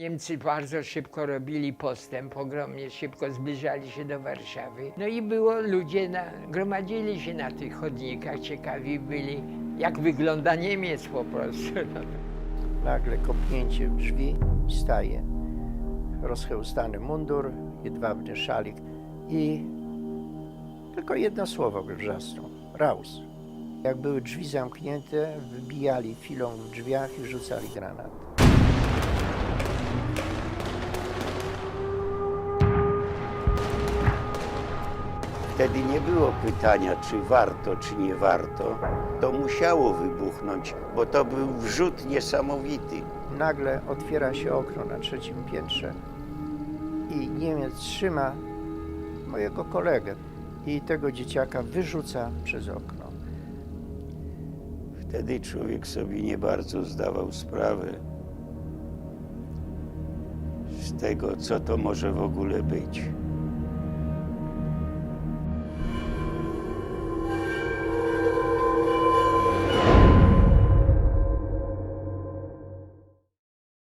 Niemcy bardzo szybko robili postęp, ogromnie szybko zbliżali się do Warszawy. No i było, ludzie na, gromadzili się na tych chodnikach, ciekawi byli, jak wygląda Niemiec po prostu. Nagle kopnięcie w drzwi, staje rozchełstany mundur, jedwabny szalik i tylko jedno słowo wrzasnął. Raus. Jak były drzwi zamknięte, wybijali filą w drzwiach i rzucali granat. Wtedy nie było pytania, czy warto, czy nie warto. To musiało wybuchnąć, bo to był wrzut niesamowity. Nagle otwiera się okno na trzecim piętrze i Niemiec trzyma mojego kolegę i tego dzieciaka wyrzuca przez okno. Wtedy człowiek sobie nie bardzo zdawał sprawę z tego, co to może w ogóle być.